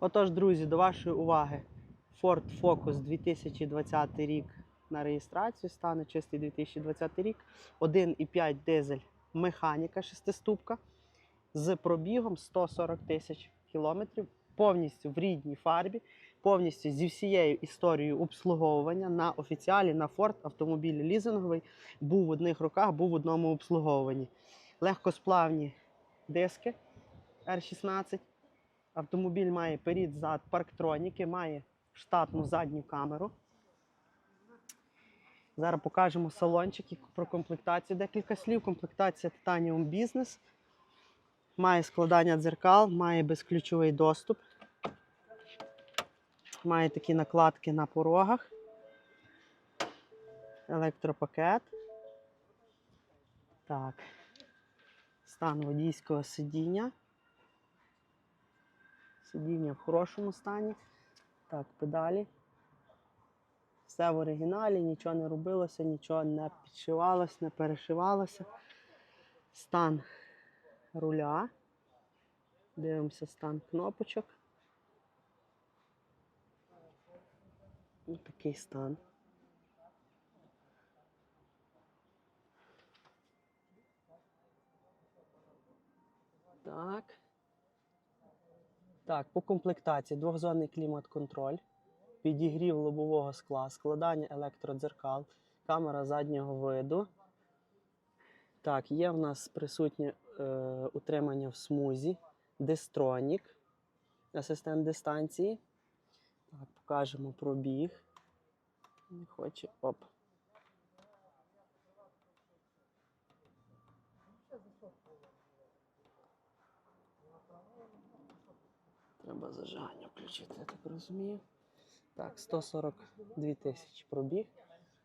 Отож, друзі, до вашої уваги, Ford Focus 2020 рік на реєстрацію стане чистий 2020 рік. 1,5 дизель механіка шестиступка з пробігом 140 тисяч кілометрів, повністю в рідній фарбі, повністю зі всією історією обслуговування на офіціалі на Ford автомобіль лізинговий. Був в одних руках, був в одному обслуговуванні. Легкосплавні диски R16. Автомобіль має перед зад парктроніки, має штатну задню камеру. Зараз покажемо салончик і про комплектацію. Декілька слів. Комплектація Titanium Business. Має складання дзеркал, має безключовий доступ. Має такі накладки на порогах. Електропакет. Так. Стан водійського сидіння. Сидіння в хорошому стані. Так, педалі. Все в оригіналі, нічого не робилося, нічого не підшивалося, не перешивалося. Стан руля. Дивимося стан кнопочок. Ось такий стан. Так. Так, по комплектації двохзонний клімат-контроль, підігрів лобового скла, складання електродзеркал, камера заднього виду. Так, є в нас присутнє е, утримання в смузі, дистронік, асистент дистанції. Так, покажемо пробіг. Не хоче. Оп. Треба зажигання включити, я так розумію. Так, 142 тисячі пробіг.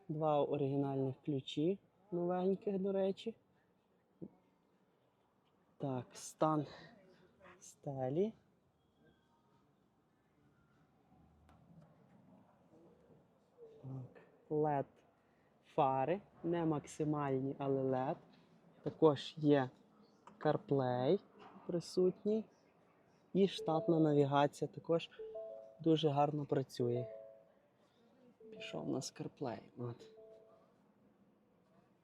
Два оригінальних ключі, новеньких, до речі. Так, стан стелі. Так, LED фари, не максимальні, але LED. Також є CarPlay присутній. І штатна навігація також дуже гарно працює. Пішов на CarPlay. От.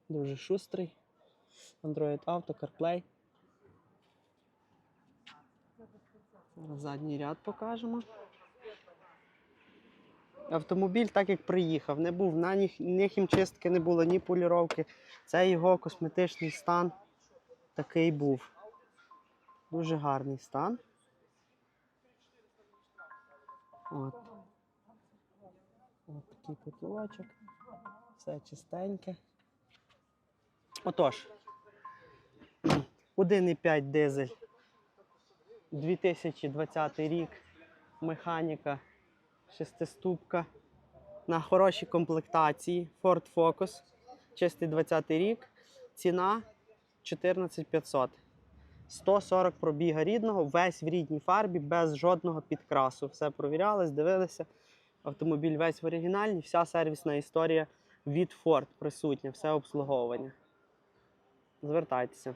Дуже шустрий. Android Auto, CarPlay. Задній ряд покажемо. Автомобіль так як приїхав, не був на ні, ні хімчистки, не було, ні поліровки. Це його косметичний стан такий був. Дуже гарний стан. От. От такий котлочок. Все чистеньке. Отож. 1,5 дизель. 2020 рік. Механіка. Шестиступка. На хорошій комплектації. Ford Focus. Чистий 20 рік. Ціна 14500. 140 пробіга рідного, весь в рідній фарбі, без жодного підкрасу. Все провірялось, дивилися. Автомобіль весь в оригінальній, вся сервісна історія від Ford присутня, все обслуговування. Звертайтеся.